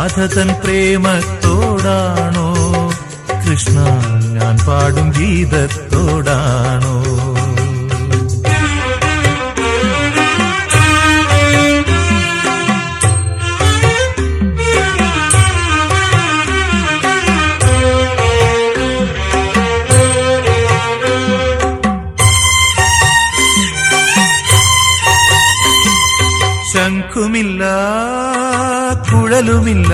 രാധതൻ പ്രേമത്തോടാണോ? കൃഷ്ണ ഞാൻ പാടും ഗീതത്തോടാണോ? ശംഖുമില്ല കുഴലുമില്ല.